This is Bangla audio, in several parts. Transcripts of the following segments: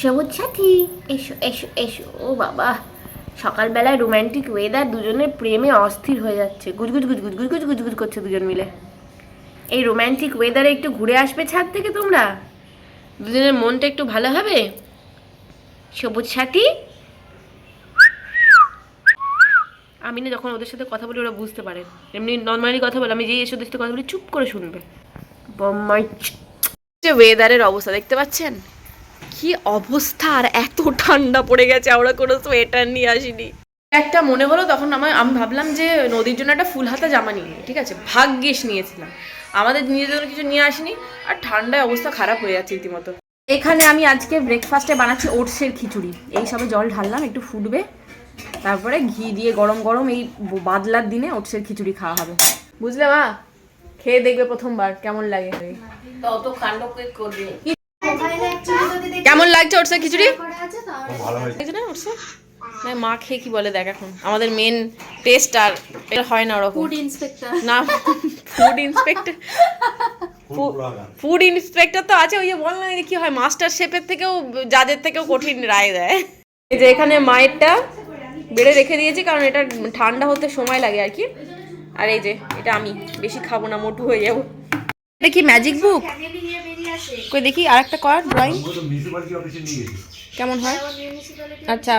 সবুজ সাথী এসো এসো এসো, ও বাবা। সকালবেলায় রোম্যান্টিক ওয়েদার দুজনের প্রেমে অস্থির হয়ে যাচ্ছে। গুজগুজ গুজগুজ গুজগুজ গুজগুজ করছে দুজন মিলে। এই রোম্যান্টিক ওয়েদারে একটু ঘুরে আসবে ছাদ থেকে তোমরা? দুজনের মনটা একটু ভালো হবে? সবুজ সাথী আমি না যখন ওদের সাথে কথা বলি, ওরা বুঝতে পারে। এমনি নর্মালি কথা বলে, আমি যেই এসে ওদের সাথে কথা বলি, চুপ করে শুনবে। ওয়েদারের অবস্থা, দেখতে পাচ্ছেন? কি অবস্থা? আর এত ঠান্ডা পড়ে গেছে আমরা কোনো সোয়েটার নিয়ে আসিনি। একটা মনে হলো তখন আমার আমি ভাবলাম যে নদীর জন্য একটা ফুল হাতা জামা নিয়ে ঠিক আছে? ভাগ্যিস নিয়েছিলাম। আমাদের নিজেদের জন্য কিছু নিয়ে আসিনি আর ঠান্ডায় অবস্থা খারাপ হয়ে যাচ্ছে রীতিমতো এখানে আমি আজকে ব্রেকফাস্টে বানাচ্ছি ওটসের খিচুড়ি। এই সবে জল ঢাললাম একটু ফুটবে। তারপরে ঘি দিয়ে গরম গরম এই বাদলার দিনে ওটসের খিচুড়ি খাওয়া হবে। বুঝলে মা? খেয়ে দেখবে প্রথমবার কেমন লাগে? তত কাণ্ড করবে? কেমন লাগছে ওটসের খিচুড়ি? ভালো না মা খেয়ে কি বলে দেখ এখন। আমাদের মেন টেস্ট আর এটা হয় না ওরকম। ফুড ইন্সপেক্টর না food inspector food food inspector তো আছে ওই যে বল না কি হয় মাস্টার শেফের থেকেও জাজের থেকেও কঠিন রায় দেয়। এই যে এখানে মায়েরটা বেড়ে রেখে দিয়েছি কারণ এটা ঠান্ডা হতে সময় লাগে আর কি। আর এই যে এটা আমি। বেশি খাব না মোটু হয়ে যাব। এটা কি ম্যাজিক বুক কই দেখি আর একটা কর ড্রয়িং আমি তো মিউনিসিপালিটি অফিসে নিয়ে গেছি। কেমন হয়? আচ্ছা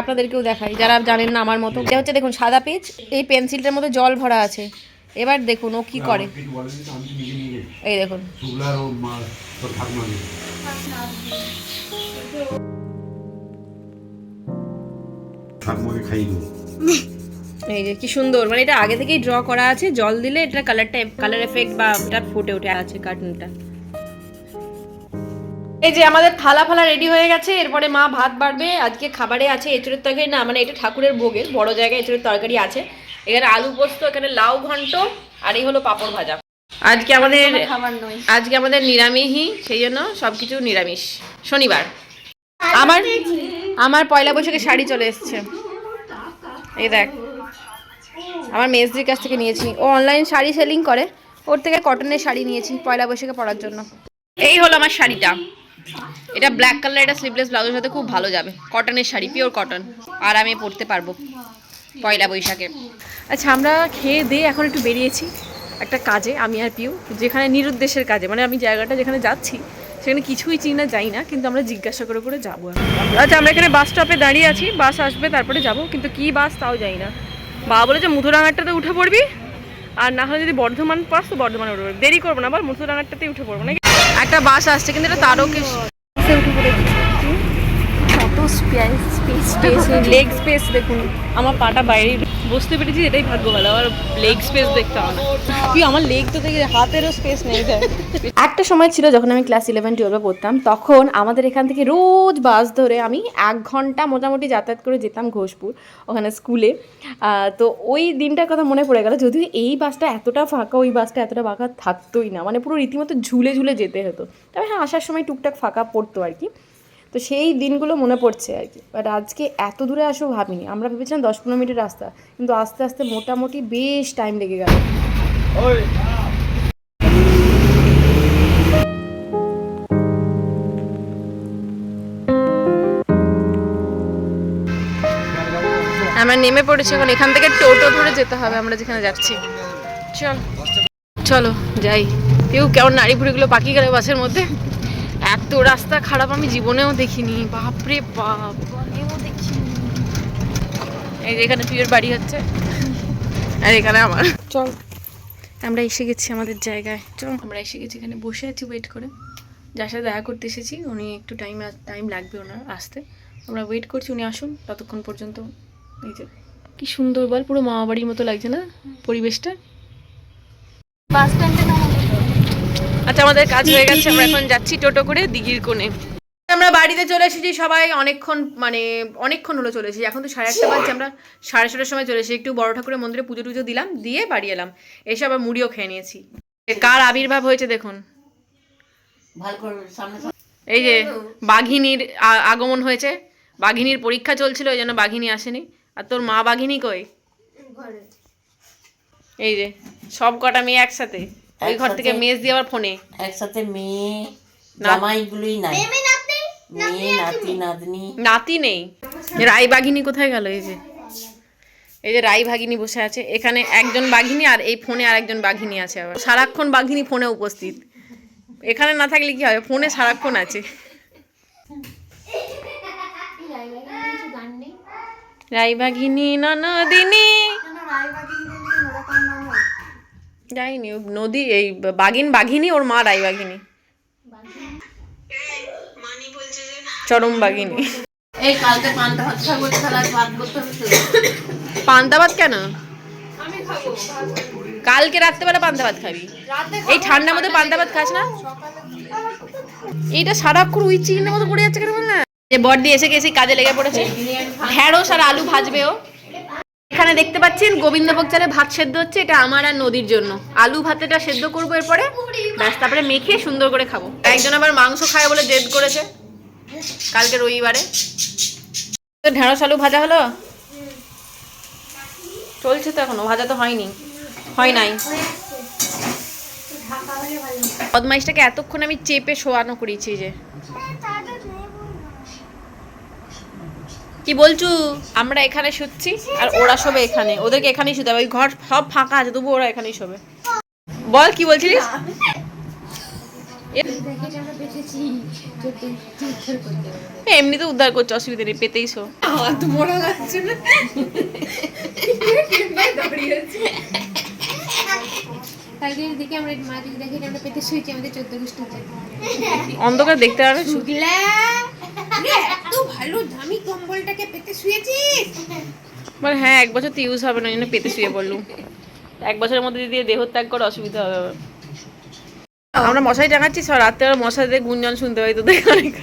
আপনাদেরকেও দেখাই যারা জানেন না আমার মতো। এটা হচ্ছে দেখুন সাদা পেজ এই পেন্সিলটার মধ্যে জল ভরা আছে। এবার দেখুন ও কি করে। এই দেখুন। এই যে কি সুন্দর। মানে এটা আগে থেকেই ড্র করা আছে। জল দিলে এটা কালারটা কালার এফেক্ট বা এটা ফুটে উঠে আছে কার্টুনটা এই যে আমাদের থালা ফালা রেডি হয়ে গেছে এরপরে মা ভাত বাড়বে আজকে খাবারে আছে এঁচড়ের তরকারি না মানে এটা ঠাকুরের ভোগের বড় জায়গায় এঁচড়ের তরকারি আছে। এখানে আলু পোস্ত এখানে লাউ ঘন্ট আর এই হলো পাঁপড় ভাজা। আজকে আমাদের খাবার নয়। আজকে আমাদের নিরামিষই সেই জন্য সব কিছু নিরামিষ। শনিবার। আমার আমার পয়লা বৈশাখে শাড়ি চলে এসছে। এই দেখ। আমার মেজদির কাছ থেকে নিয়েছি। ও অনলাইন শাড়ি সেলিং করে। ওর থেকে কটনের শাড়ি নিয়েছি পয়লা বৈশাখে পরার জন্য। এই হলো আমার শাড়িটা। এটা ব্ল্যাক কালার এটা স্লিভলেস ব্লাউজের সাথে খুব ভালো যাবে। কটনের শাড়ি পিওর কটন আর আমি পরতে পারব পয়লা বৈশাখে। আচ্ছা আমরা খেয়ে দিয়ে এখন একটু বেরিয়েছি একটা কাজে আমি আর পিউ যেখানে নিরুদ্দেশের কাজে। মানে আমি জায়গাটা যেখানে যাচ্ছি সেখানে কিছুই চিনি না যাই না কিন্তু আমরা জিজ্ঞাসা করে করে যাব আচ্ছা আমরা এখানে বাস স্টপে দাঁড়িয়ে আছি বাস আসবে তারপরে যাব কিন্তু কি বাস তাও যাই না। বাবা বলেছে মুথুরাঙারটাতে উঠে পড়বি আর না হলে যদি বর্ধমান পাস তো বর্ধমানে উঠে পড়বি। দেরি করব না আবার মুথুরাঙারটাতেই উঠে পড়ব নাকি? একটা বাস আসছে কিন্তু এটা তারও কি কত space space space leg space দেখুন। আমার পাটা বাইরে। বসতে পেরেছি এটাই ভাগ্য ভালো আমার লেগ স্পেস দেখতে হবে কি আমার লেগ তো দেখে হাতেরও স্পেস নেই। একটা সময় ছিল যখন আমি ক্লাস ইলেভেন টুয়েলভে পড়তাম তখন আমাদের এখান থেকে রোজ বাস ধরে আমি এক ঘণ্টা মোটামুটি যাতায়াত করে যেতাম ঘোষপুর ওখানে স্কুলে তো ওই দিনটার কথা মনে পড়ে গেল যদিও এই বাসটা এতটা ফাঁকা ওই বাসটা এতটা ফাঁকা থাকতোই না। মানে পুরো রীতিমতো ঝুলে ঝুলে যেতে হতো। তবে হ্যাঁ আসার সময় টুকটাক ফাঁকা পড়তো আর কি। তো সেই দিনগুলো মনে পড়ছে আর কি। বাট আজকে এত দূরে আসো ভাবিনি। আমরা ভেবেছিলাম দশ পনেরো মিনিটের রাস্তা। কিন্তু আস্তে আস্তে মোটামুটি বেশ টাইম লেগে গেল। আমরা নেমে পড়েছি এখন। এখান থেকে টোটো ধরে যেতে হবে। আমরা যেখানে যাচ্ছি। চল। চলো যাই। কেউ কেমন নাড়ি ভুড়িগুলো পাকি গেল বাসের মধ্যে? রাস্তা খারাপ আমি জীবনেও দেখিনি। বাপরে বাপ। এই যে এখানে প্রিয়র বাড়ি হচ্ছে। আর এখানে আমার। চল। আমরা এসে গেছি আমাদের জায়গায়। চল। আমরা এসে গেছি এখানে বসে আছি ওয়েট করে। যার সাথে দেখা করতে এসেছি উনি একটু টাইম টাইম লাগবে ওনার আসতে। আমরা ওয়েট করছি উনি আসুন ততক্ষণ পর্যন্ত। এই যে কি সুন্দর বল পুরো মামা বাড়ির মতো লাগছে না পরিবেশটা? বাস স্ট্যান্ডে আচ্ছা আমাদের কাজ হয়ে গেছে আমরা এখন যাচ্ছি টোটো করে দিঘির কোণে। আমরা বাড়িতে চলে এসেছি সবাই অনেকক্ষণ মানে অনেকক্ষণ হলো চলে এসেছি। এখন তো সাড়ে আটটা বাজছে আমরা সাড়ে ছটার সময় চলে এসেছি। একটু বড় ঠাকুরের মন্দিরে পুজো টুজো দিলাম দিয়ে বাড়ি এলাম। এসে আবার মুড়িও খেয়ে নিয়েছি। কার আবির্ভাব হয়েছে দেখুন। ভালো করে সামনে। এই যে বাঘিনীর আগমন হয়েছে। বাঘিনীর পরীক্ষা চলছিল ওই জন্য বাঘিনী আসেনি। আর তোর মা বাঘিনী কই? এই যে সব কটা মেয়ে একসাথে। ওই ঘর থেকে মেজ দিয়ে আবার ফোনে। একসাথে মেয়ে জামাইগুলোই নাই। মেয়ে নাতি নাতনি? নাতি নেই। রাই বাঘিনী কোথায় গেল এই যে? এই যে রাই ভাগিনী বসে আছে। এখানে একজন বাঘিনী আর এই ফোনে আর একজন বাঘিনী আছে আবার। সারাক্ষণ বাঘিনী ফোনে উপস্থিত। এখানে না থাকলে কি হবে ফোনে সারাক্ষণ আছে। রাই বাঘিনী ননদিনী। যাইনি নদী এই বাঘিন বাঘিনী ওর মা রাই বাঘিনী। চরম বাঘিনী। এই কালকে পান্তা ভাত খাব আজ ভাত করতে পান্তা ভাত কেন? কালকে রাত্রেবেলা পান্তা ভাত খাবি? এই ঠান্ডার মধ্যে পান্তা ভাত খাস না? এইটা সারাক্ষণ উই মতো পড়ে যাচ্ছে কেন বল না? যে বড়দি এসে গেছে কাজে লেগে পড়েছে। ঢেঁড়স আর আলু ভাজবে ও। এখানে দেখতে পাচ্ছেন, গোবিন্দভোগ চালে ভাত সেদ্ধ হচ্ছে, এটা আমার আর নদীর জন্য। আলু ভাতেটা সেদ্ধ করব এরপরে, ব্যাস, তারপরে মেখে সুন্দর করে খাব। একজন আবার মাংস খায় বলে জেদ করেছে, কালকে রবিবারে। তো ঢেঁড়স আলু ভাজা হলো? চলছে তো এখনও, ভাজা তো হয়নি, হয় নাই। বদমাইশটাকে এতক্ষণ আমি চেপে শোয়ানো করেছি যে। কি বলছু আমরা এখানে শুচ্ছি আর ওরা সবে এখানে। ওদেরকে এখানেই শুতে হবে। ওই ঘর সব ফাঁকা আছে তবু ওরা এখানেই শোবে। বল, কি বলছিলিস? এমনি তো উদ্ধার করছে, অসুবিধা নেই, পেতেই শো। কালকে দেখি আমরা মা যদি দেখি আমরা অন্ধকার দেখতে পারবে শুক্লা। এত ভালো দামি কম্বলটাকে পেতে শুয়েছিস? বল হ্যাঁ এক বছর তো ইউজ হবে না জন্য পেতে শুয়ে বললুম এক বছরের মধ্যে যদি দেহ ত্যাগ করে অসুবিধা হবে আমরা মশাই টাঙাচ্ছি রাত্রে মশারিতে গুঞ্জন শুনতে পাই তোদের অনেক।